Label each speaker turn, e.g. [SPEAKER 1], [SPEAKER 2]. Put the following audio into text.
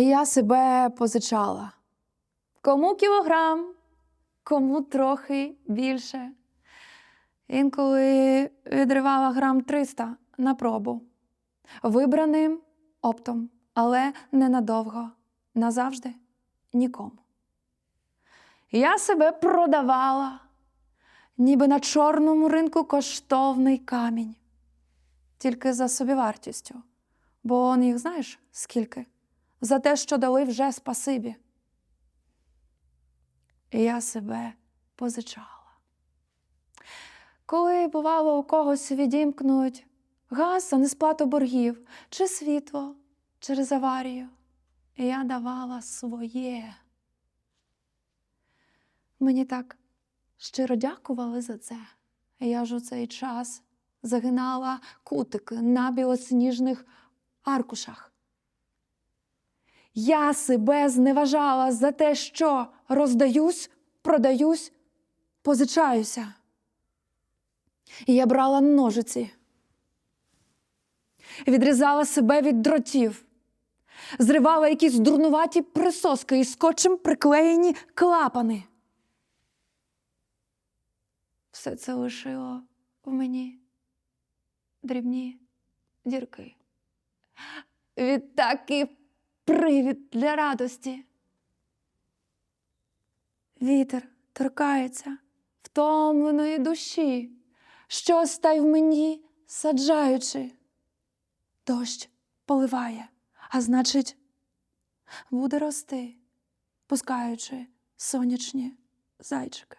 [SPEAKER 1] Я себе позичала. Кому кілограм, кому трохи більше. Інколи відривала грам 300 на пробу. Вибраним оптом, але ненадовго, назавжди нікому. Я себе продавала, ніби на чорному ринку коштовний камінь, тільки за собівартістю. Бо он їх знаєш скільки? За те, що дали вже спасибі. І я себе позичала. Коли, бувало, у когось відімкнуть газ за несплату боргів чи світло через аварію, і я давала своє. Мені так щиро дякували за це. Я ж у цей час загинала кутики на білосніжних аркушах. Я себе зневажала за те, що роздаюсь, продаюсь, позичаюся. І я брала ножиці, відрізала себе від дротів, зривала якісь дурнуваті присоски і скотчем приклеєні клапани. Все це лишило в мені дрібні дірки. Відтак і привід для радості. Вітер торкається втомленої душі, щось та й в мені саджаючи. Дощ поливає, а значить, буде рости, пускаючи сонячні зайчики.